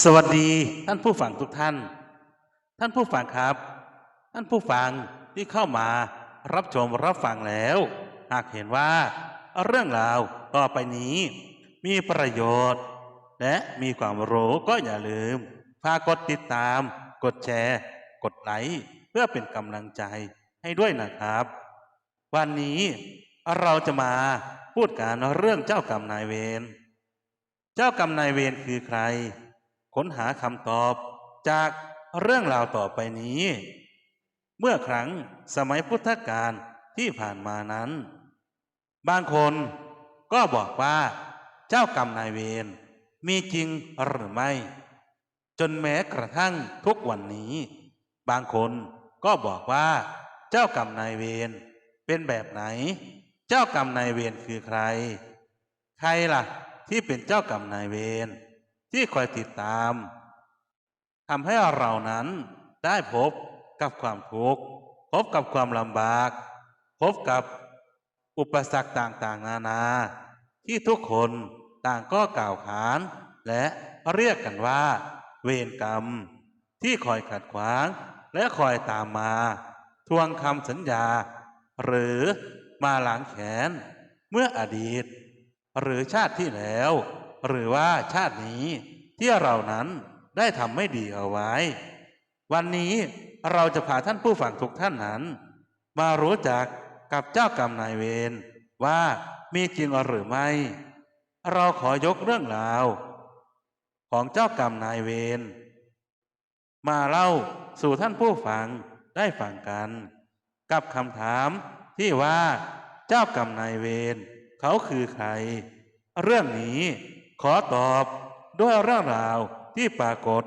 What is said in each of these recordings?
สวัสดีท่านผู้ฟังทุกท่าน ท่านผู้ฟังครับ ท่านผู้ฟังที่เข้ามารับชมรับฟังแล้ว หากเห็นว่า เรื่องราวต่อไปนี้ มีประโยชน์ และมีความรู้ก็อย่าลืมฝากกดติดตาม กดแชร์ กดไลค์เพื่อเป็นกำลังใจให้ด้วยนะครับ วันนี้เราจะมาพูดการเรื่องเจ้ากรรมนายเวรเจ้ากรรมนายเวรคือใคร ค้นหาคำตอบจากเรื่องราวต่อไปนี้ เมื่อครั้งสมัยพุทธกาลที่ผ่านมานั้น บางคนก็บอกว่าเจ้ากรรมนายเวรมีจริงหรือไม่ จนแม้กระทั่งทุกวันนี้ บางคนก็บอกว่า เจ้ากรรมนายเวรเป็นแบบไหน เจ้ากรรมนายเวรคือใคร ใครล่ะที่เป็นเจ้ากรรมนายเวร ที่คอยติดตามทำให้เรานั้นได้พบกับความทุกข์พบกับความลำบาก พบกับอุปสรรคต่างๆ นานา ที่ทุกคนต่างก็กล่าวขาน และเรียกกันว่า เวรกรรม ที่คอยขัดขวางและคอยตามมา ทวงคำสัญญา หรือมาหลังแขนเมื่ออดีต หรือชาติที่แล้ว หรือว่าชาตินี้ที่เรานั้นได้ทำไม่ดีเอาไว้ วันนี้เราจะพาท่านผู้ฟังทุกท่านนั้น มารู้จักกับเจ้ากรรมนายเวรว่ามีจริงหรือไม่ เราขอยกเรื่องราว ของเจ้ากรรมนายเวรมาเล่าสู่ท่านผู้ฟังได้ฟังกัน กับคำถามที่ว่าเจ้ากรรมนายเวรเขาคือใคร เรื่องนี้ ขอตอบด้วยเรื่องราวที่ปรากฏ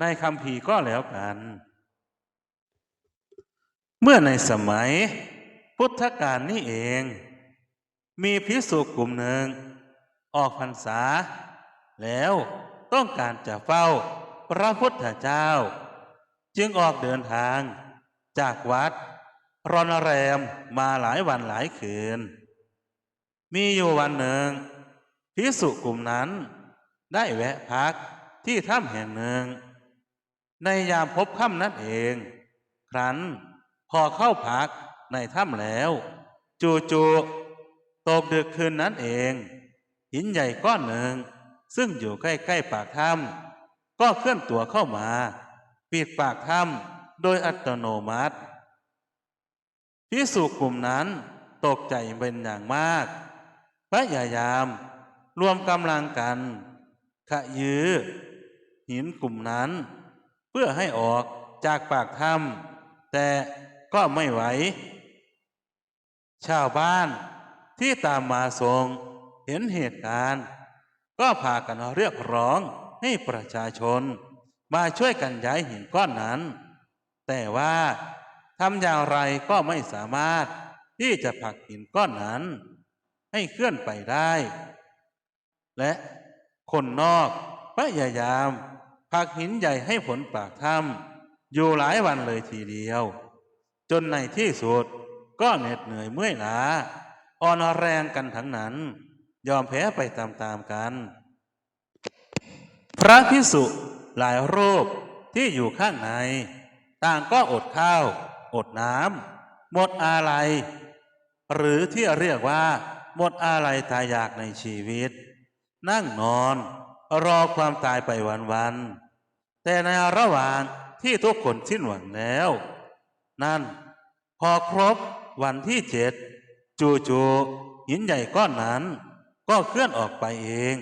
ในคำพีก็แล้วกัน เมื่อในสมัยพุทธกาลนี่เอง มีพิสุกลุ่มหนึ่ง ออกพรรษา แล้วต้องการจะเฝ้าพระพุทธเจ้า จึงออกเดินทางจากวัดรอนแรมมาหลายวันหลายคืน มีอยู่วันหนึ่ง พิสุกลุ่มนั้น ได้แวะพักที่ถ้ำแห่งหนึ่ง ในยามพบค่ำนั่นเอง ครั้นพอเข้าพักในถ้ำแล้ว จูจูๆตกดึกคืนนั้นเอง หินใหญ่ก้อนหนึ่ง ซึ่งอยู่ใกล้ๆปากถ้ำก็เคลื่อนตัวเข้ามา ปิดปากถ้ำโดยอัตโนมัติพิสุกลุ่มนั้นตกใจเป็นอย่างมาก พยายาม รวมกำลังกันขะยื้อหินกลุ่มนั้น เพื่อให้ออกจากปากถ้ำแต่ก็ไม่ไหว ชาวบ้านที่ตามมาทรงเห็นเหตุการณ์ ก็พากันเรียกร้องให้ประชาชน มาช่วยกันย้ายหินก้อนนั้น แต่ว่าทำอย่างไรก็ไม่สามารถที่จะผลักหินก้อนนั้น ให้เคลื่อนไปได้ และคนนอกพยายามผักหินใหญ่ให้ผลปากถ้ำอยู่หลายวันเลยทีเดียว จนในที่สุดก็เหน็ดเหนื่อยเมื่อยล้าอ่อนแรงกันทั้งนั้น ยอมแพ้ไปตามๆกัน พระพิสุหลายรูปที่อยู่ข้างใน ต่างก็อดข้าว อดน้ำหมดอาลัยหรือที่เรียกว่า หมดอาลัยตายอยากในชีวิต นั่งนอน รอความตายไปวันๆแต่ในระหว่างที่ทุกคนสิ้นหวังแล้ว นั่น พอครบวันที่เจ็ดจู่ๆหินใหญ่ก้อนนั้น ก็เคลื่อนออกไปเอง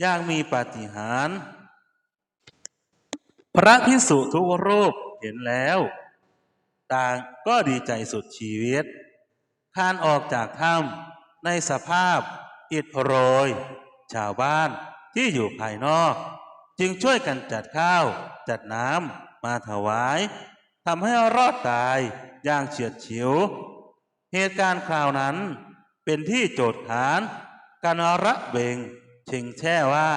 อย่างมีปาฏิหาริย์พระพิสุทุกรูปเห็นแล้ว ต่างก็ดีใจสุดชีวิตคานออกจากถ้ำในสภาพอิดโรย ชาวบ้านที่อยู่ภายนอก จึงช่วยกันจัดข้าว จัดน้ำมาถวายทำให้รอดตายอย่างเฉียดฉิว เหตุการณ์คราวนั้นเป็นที่โจทย์ขานการระเบงเชิงแช่ว่า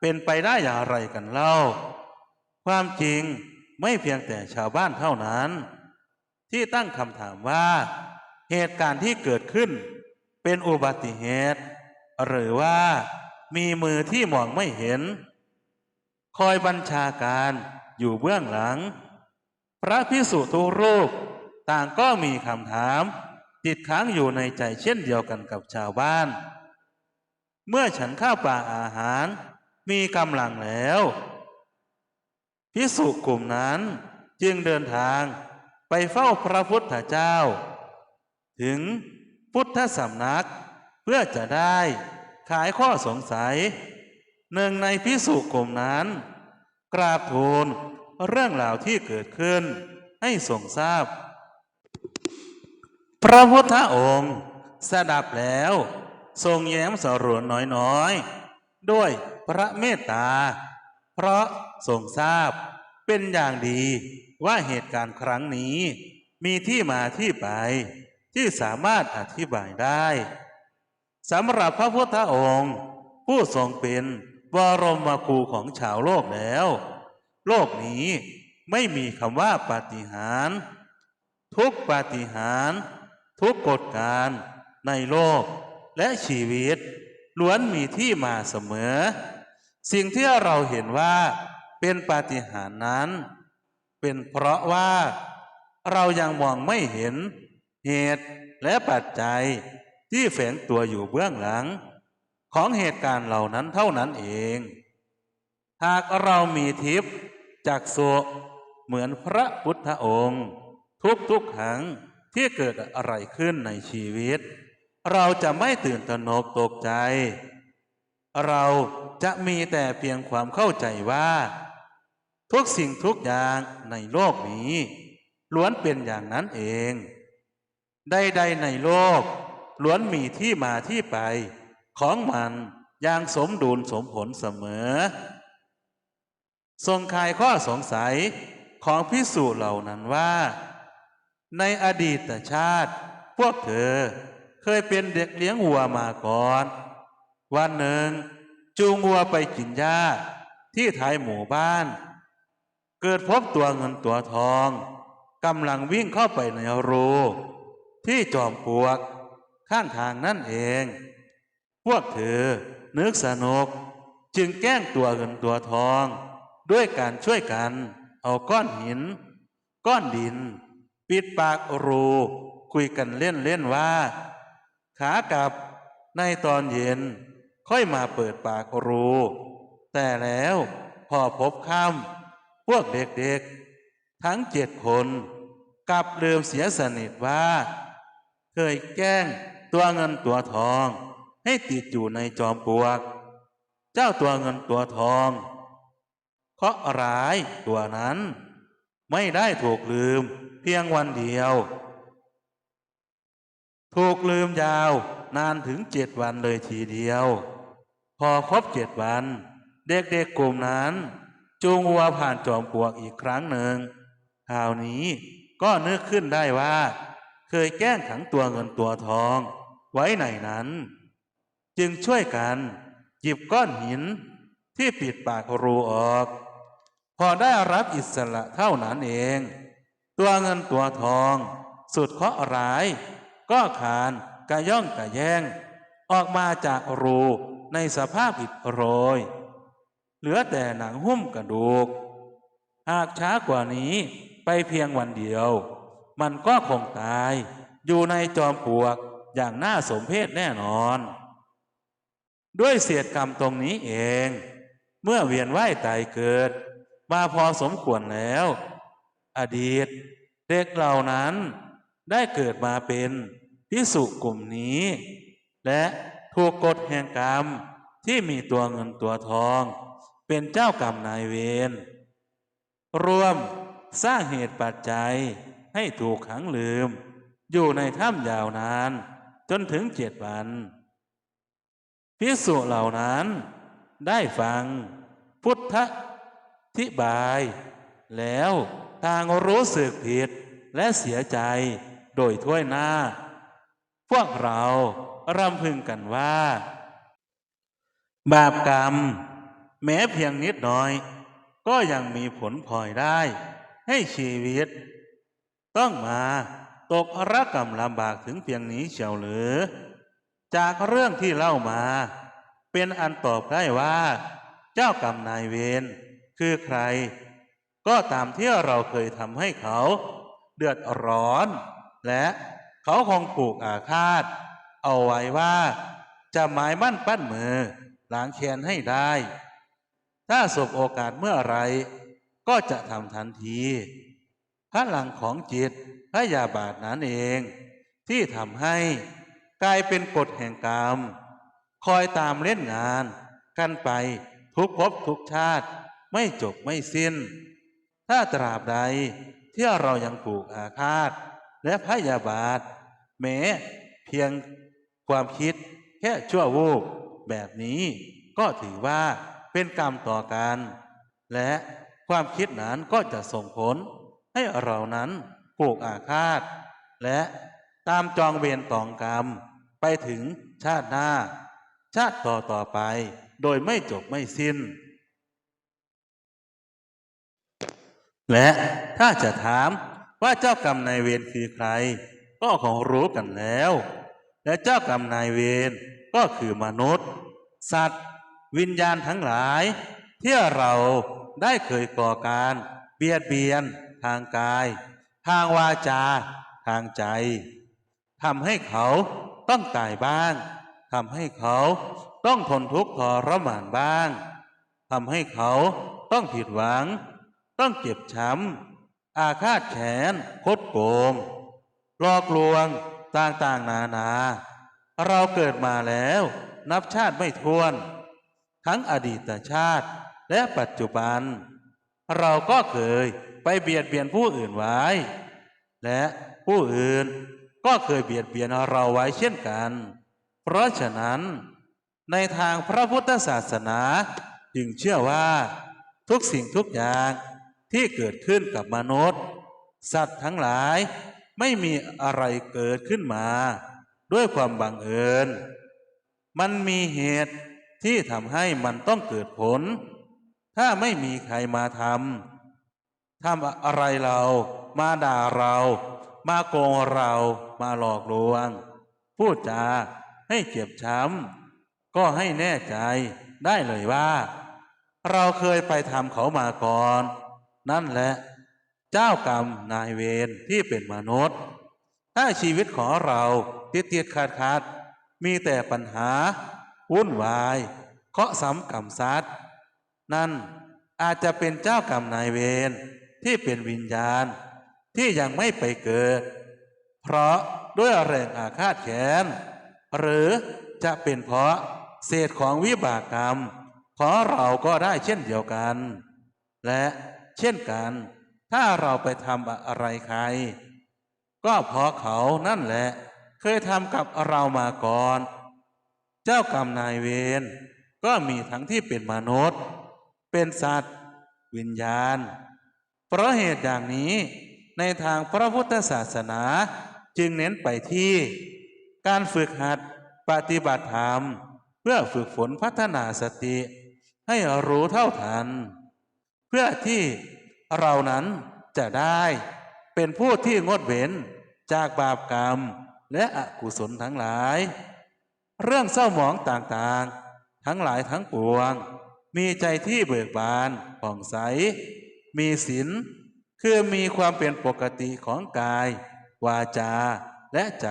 เป็นไปได้อย่างไรกันเล่า ความจริงไม่เพียงแต่ชาวบ้านเท่านั้น ที่ตั้งคำถามว่า เหตุการณ์ที่เกิดขึ้นเป็นอุบัติเหตุ หรือว่ามีมือที่มองไม่เห็น คอยบัญชาการอยู่เบื้องหลัง พระพิสุทุกรูปต่างก็มีคำถาม ติดค้างอยู่ในใจเช่นเดียวกันกับชาวบ้าน เมื่อฉันข้าวปลาอาหารมีกำลังแล้วพิสุกลุ่มนั้นจึงเดินทางไปเฝ้าพระพุทธเจ้า ถึงพุทธสำนัก พื่อจะได้ขายข้อสงสัย หนึ่งในพิสุกลุ่มนั้น กราบทูลเรื่องราวที่เกิดขึ้นให้ทรงทราบพระพุทธองค์สดับแล้ว ทรงแย้มสรวนน้อยๆ ด้วยพระเมตตา เพราะทรงทราบเป็นอย่างดีว่าเหตุการณ์ครั้งนี้ มีที่มาที่ไปที่สามารถอธิบายได้ สำหรับพระพุทธองค์ ผู้ทรงเป็นบรมครูของชาวโลกแล้ว โลกนี้ไม่มีคำว่าปาฏิหาริย์ทุกปาฏิหาริย์ทุกกฎการในโลกและชีวิต ล้วนมีที่มาเสมอ สิ่งที่เราเห็นว่าเป็นปาฏิหาริย์นั้น เป็นเพราะว่าเรายังมองไม่เห็นเหตุและปัจจัย ที่แฝงตัวอยู่เบื้องหลัง ของเหตุการณ์เหล่านั้นเท่านั้นเอง หากเรามีทิพย์จากโสเหมือนพระพุทธองค์ ทุกๆครั้งที่เกิดอะไรขึ้นในชีวิต เราจะไม่ตื่นตระหนกตกใจ เราจะมีแต่เพียงความเข้าใจว่า ทุกสิ่งทุกอย่างในโลกนี้ ล้วนเป็นอย่างนั้นเอง ใดๆในโลก ล้วนมีที่มาที่ไป ของมันอย่างสมดุลสมผลเสมอ ทรงคลายข้อสงสัยของพิสูจน์เหล่านั้นว่า ในอดีตชาติ พวกเธอเคยเป็นเด็กเลี้ยงวัวมาก่อน วันหนึ่ง จูงวัวไปกินหญ้าที่ท้ายหมู่บ้าน เกิดพบตัวเงินตัวทองกำลังวิ่งเข้าไปในรูที่จอมปลวก ข้างทางนั่นเอง พวกเธอนึกสนุก จึงแกล้งตัวเงินตัวทอง ด้วยการช่วยกัน เอาก้อนหิน ก้อนดิน ปิดปากรูคุยกันเล่นเล่นๆว่า ขากลับในตอนเย็นค่อยมาเปิดปากรูแต่แล้วพอพบค่ำพวกเด็กๆ ทั้งเจ็ดคนกลับลืมเสียสนิทว่า เคยแกล้ง ตัวเงินตัวทอง ให้ติดอยู่ในจอมปลวก เจ้าตัวเงินตัวทองเพราะร้ายตัวนั้น ไม่ได้ถูกลืมเพียงวันเดียว ถูกลืมยาวนานถึงเจ็ดวันเลยทีเดียว พอครบเจ็ดวัน เด็กๆกลุ่มนั้น จูงวัวผ่านจอมปลวกอีกครั้งหนึ่งคราวนี้ก็นึกขึ้นได้ว่า เคยแกล้งขังตัวเงินตัวทอง ไว้ในนั้น จึงช่วยกันหยิบก้อนหินที่ปิดปากรูออก พอได้รับอิสระเท่านั้นเอง ตัวเงินตัวทอง สุดเคาะร้าย ก็ขานกระย่องกระแยง ออกมาจากรูในสภาพอิดโรย เหลือแต่หนังหุ้มกระดูก หากช้ากว่านี้ไปเพียงวันเดียว มันก็คงตายอยู่ในจอมปลวก อย่างน่าสมเพชแน่นอน ด้วยเสียดกรรมตรงนี้เอง เมื่อเวียนว่ายตายเกิด มาพอสมควรแล้ว อดีต เด็กเหล่านั้นได้เกิดมาเป็นพิสุกลุ่มนี้ และถูกกฎแห่งกรรมที่มีตัวเงินตัวทอง เป็นเจ้ากรรมนายเวรรวมสร้างเหตุปัจจัยให้ถูกขังลืม อยู่ในถ้ำยาวนาน จนถึงเจ็ดวันพิสุเหล่านั้นได้ฟังพุทธธิบาย แล้วต่างรู้สึกผิดและเสียใจโดยถ้วยหน้า พวกเรารำพึงกันว่า บาปกรรม แม้เพียงนิดหน่อย ก็ยังมีผลพลอยได้ ให้ชีวิต ต้องมา ตกระกรรมลำบากถึงเพียงนี้เชียวหรือ จากเรื่องที่เล่ามา เป็นอันตอบได้ว่า เจ้ากรรมนายเวรคือใคร ก็ตามที่เราเคยทำให้เขา เดือดร้อน และเขาคงปลูกอาฆาต เอาไว้ว่า จะหมายมั่นปั้นมือล้างแค้นให้ได้ ถ้าสบโอกาสเมื่อไรก็จะทำทันที พลังของจิตพยาบาทนั้นเอง ที่ทำให้กลายเป็นกฎแห่งกรรม คอยตามเล่นงาน กันไปทุกภพทุกชาติไม่จบไม่สิ้น ถ้าตราบใดที่เรายังปลูกอาฆาต และพยาบาท แม้เพียงความคิดแค่ชั่ววูบแบบนี้ก็ถือว่าเป็นกรรมต่อกัน และความคิดนั้นก็จะส่งผล ให้เรานั้นปลูกอาฆาต และตามจองเวรตองกรรม ไปถึงชาติหน้า ชาติต่อต่อไป โดยไม่จบไม่สิ้น และถ้าจะถามว่าเจ้ากรรมนายเวรคือใคร ก็คงรู้กันแล้ว และเจ้ากรรมนายเวรก็คือมนุษย์ สัตว์ วิญญาณทั้งหลาย ที่เราได้เคยก่อการ เบียดเบียน ทางกาย ทางวาจา ทางใจทำให้เขาต้องตายบ้างทำให้เขาต้องทนทุกข์ทรมานบ้างทำให้เขาต้องผิดหวัง ต้องเจ็บช้ำอาฆาตแขนคดโกงหลอกลวงต่างๆนานา เราเกิดมาแล้ว นับชาติไม่ท้วน ทั้งอดีตชาติและปัจจุบัน เราก็เคย ไปเบียดเบียนผู้อื่นไว้ และผู้อื่นก็เคยเบียดเบียนเราไว้เช่นกัน เพราะฉะนั้นในทางพระพุทธศาสนาจึงเชื่อว่าทุกสิ่งทุกอย่างที่เกิดขึ้นกับมนุษย์ สัตว์ทั้งหลายไม่มีอะไรเกิดขึ้นมา ด้วยความบังเอิญ มันมีเหตุที่ทำให้มันต้องเกิดผล ถ้าไม่มีใครมาทำ ทำอะไรเรา มาด่าเรา มาโกงเรามาหลอกลวง พูดจาให้เจ็บช้ำก็ให้แน่ใจได้เลยว่า เราเคยไปทำเขามาก่อน นั่นแหละ เจ้ากรรมนายเวรที่เป็นมนุษย์ ถ้าชีวิตของเราติดติดขาดขาดมีแต่ปัญหา วุ่นวาย เคาะซ้ำกรรมซัดนั่นอาจจะเป็นเจ้ากรรมนายเวร ที่เป็นวิญญาณที่ยังไม่ไปเกิด เพราะด้วยแรงอาฆาตแค้นหรือจะเป็นเพราะเศษของวิบากกรรม ของเราก็ได้เช่นเดียวกัน และเช่นกัน ถ้าเราไปทำอะไรใคร ก็เพราะเขานั่นแหละเคยทำกับเรามาก่อน เจ้ากรรมนายเวรก็มีทั้งที่เป็นมนุษย์ เป็นสัตว์ วิญญาณ เพราะเหตุอย่างนี้ในทางพระพุทธศาสนาจึงเน้นไปที่ การฝึกหัดปฏิบัติธรรม เพื่อฝึกฝนพัฒนาสติ ให้รู้เท่าทัน เพื่อที่เรานั้นจะได้เป็นผู้ที่งดเว้นจากบาปกรรมและอกุศลทั้งหลาย เรื่องเศร้าหมองต่างๆ ทั้งหลายทั้งปวง มีใจที่เบิกบานผ่องใส มีศีลคือมีความเป็นปกติของกาย วาจาและใจ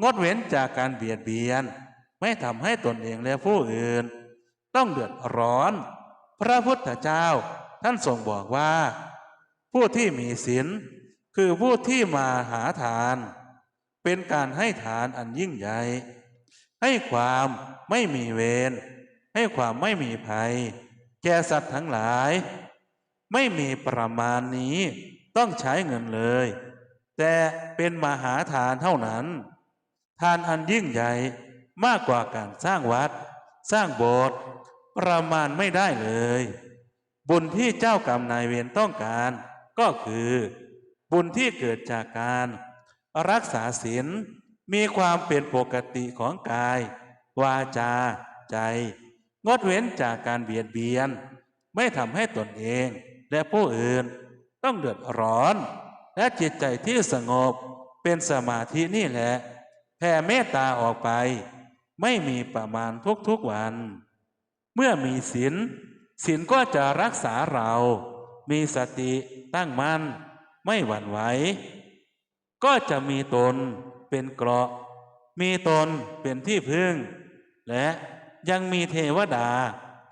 งดเว้นจากการเบียดเบียน ไม่ทำให้ตนเองและผู้อื่น ต้องเดือดร้อน พระพุทธเจ้าท่านทรงบอกว่า ผู้ที่มีศีลคือผู้ที่มาหาทาน เป็นการให้ทานอันยิ่งใหญ่ ให้ความไม่มีเวรให้ความไม่มีภัย แก่สัตว์ทั้งหลาย ไม่มีประมาณนี้ต้องใช้เงินเลย แต่เป็นมหาทานเท่านั้น ทานอันยิ่งใหญ่มากกว่าการสร้างวัด สร้างโบสถ์ประมาณไม่ได้เลย บุญที่เจ้ากรรมนายเวรต้องการก็คือ บุญที่เกิดจากการ รักษาศีลมีความเป็นปกติของกาย วาจา ใจ งดเว้นจากการเบียดเบียน ไม่ทำให้ตนเอง และผู้อื่นต้องเดือดร้อน และจิตใจที่สงบเป็นสมาธินี่แหละแผ่เมตตาออกไป ไม่มีประมาณทุกๆวัน เมื่อมีศีลศีลก็จะรักษาเรา มีสติตั้งมั่นไม่หวั่นไหว ก็จะมีตนเป็นเกราะ มีตนเป็นที่พึ่ง และยังมีเทวดา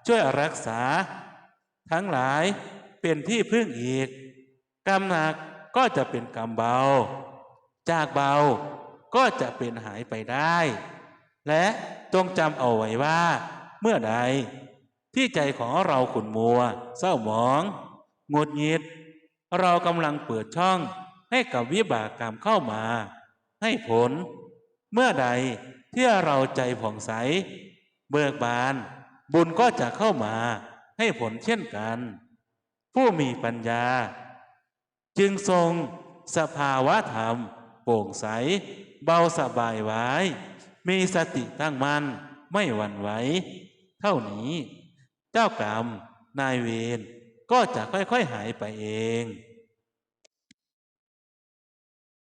ช่วยรักษา ทั้งหลาย เป็นที่พึ่งอีก กรรมหนักก็จะเป็นกรรมเบา จากเบาก็จะเป็นหายไปได้ และจงจำเอาไว้ว่า เมื่อใดที่ใจของเราขุ่นมัว เศร้าหมองหงุดหงิด เรากำลังเปิดช่องให้กับวิบากกรรมเข้ามา ให้ผล เมื่อใดที่เราใจผ่องใส เบิกบาน บุญก็จะเข้ามาให้ผลเช่นกัน ผู้มีปัญญา จึงทรงสภาวะธรรม โปร่งใส เบาสบายไว้ มีสติตั้งมั่นไม่หวั่นไหวเท่านี้ เจ้ากรรมนายเวรก็จะค่อยๆหายไปเอง